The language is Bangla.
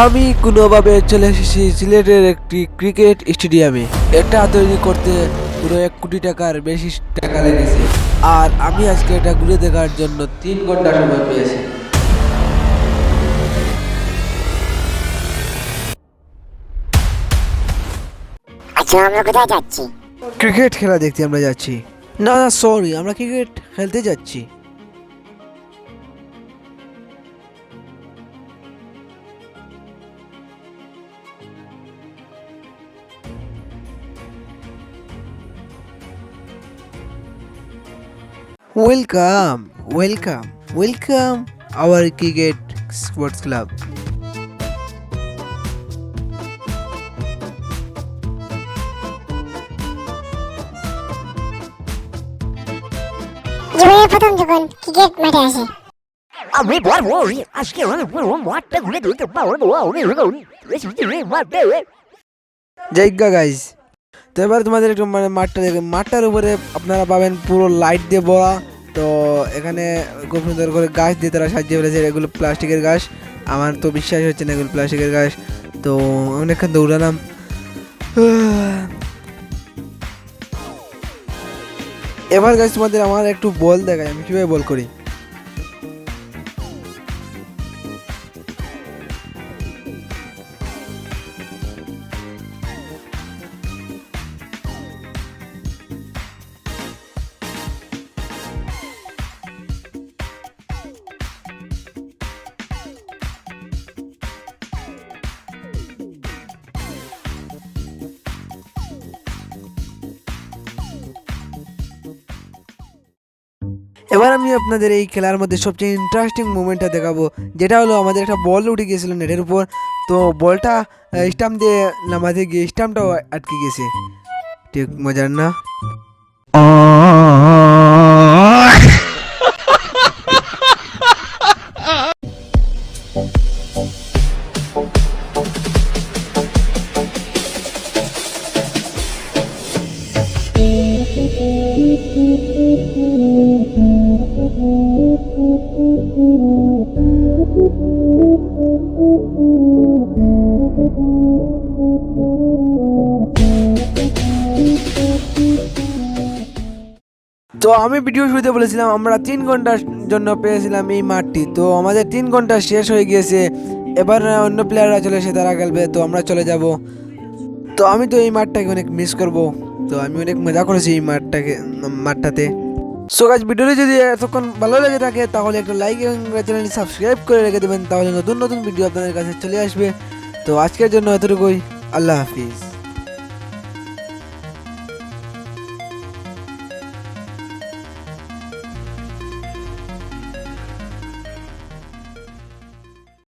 আমি কোনোভাবে চলে এসেছি সিলেটের একটি ক্রিকেট স্টেডিয়ামে। এটা তৈরি করতে পুরো এক কোটি টাকার বেশি টাকা লেগেছে। আর আমি আজকে এটা ঘুরে দেখার জন্য তিন ঘণ্টা সময় পেয়েছি। আচ্ছা আমরা কোথায় যাচ্ছি? ক্রিকেট খেলা দেখতে আমরা যাচ্ছি। না না সরি আমরা ক্রিকেট খেলতে যাচ্ছি। Welcome welcome welcome our cricket sports club জীবনের প্রথম যখন ক্রিকেট মাঠে আসে। আমি বলব আজকে মাঠটা ঘুরে ধরতে পারব জায়গা গাইজ তো এবার তোমাদের একটু মানে মাঠটা দেখে মাঠটার উপরে আপনারা পাবেন পুরো লাইট দিয়ে ভরা তো এখানে খুব সুন্দর করে গাছ দিয়ে তারা সাজিয়ে ফেলেছে, এগুলো প্লাস্টিকের গাছ। আমার তো বিশ্বাস হচ্ছে না এগুলো প্লাস্টিকের গাছ। তো অনেকক্ষণ দৌড়ালাম। এবার গাছ তোমাদের আমার একটু বল দেখায় আমি কীভাবে বল করি? এবার আমি আপনাদের এই খেলার মধ্যে সবচেয়ে ইন্টারেস্টিং মুভমেন্টটা দেখাবো, যেটা হলো আমাদের একটা বল উঠে গিয়েছিল নেটের উপর। তো বলটা স্টাম্প দিয়ে নামাতে গিয়ে স্টাম্পটাও আটকে গেছে। ঠিক মজার না? আমি ভিডিও শুরুতে বলেছিলাম, আমরা তিন ঘণ্টার জন্য পেয়েছিলাম এই মাঠটি। তো আমাদের তিন ঘণ্টা শেষ হয়ে গিয়েছে। এবার অন্য প্লেয়াররা চলে এসে তারা খেলবে, তো আমরা চলে যাব। তো আমি তো এই মাঠটাকে অনেক মিস করব। তো আমি অনেক মজা করেছি এই মাঠটাকে মাঠটাতে। সো গাছ ভিডিওটি যদি এতক্ষণ ভালো লেগে থাকে, তাহলে একটা লাইক এবং চ্যানেলটি সাবস্ক্রাইব করে রেখে দেবেন। তাহলে নতুন নতুন ভিডিও আপনাদের কাছে চলে আসবে। তো আজকের জন্য এতটুকুই। আল্লাহ হাফিজ।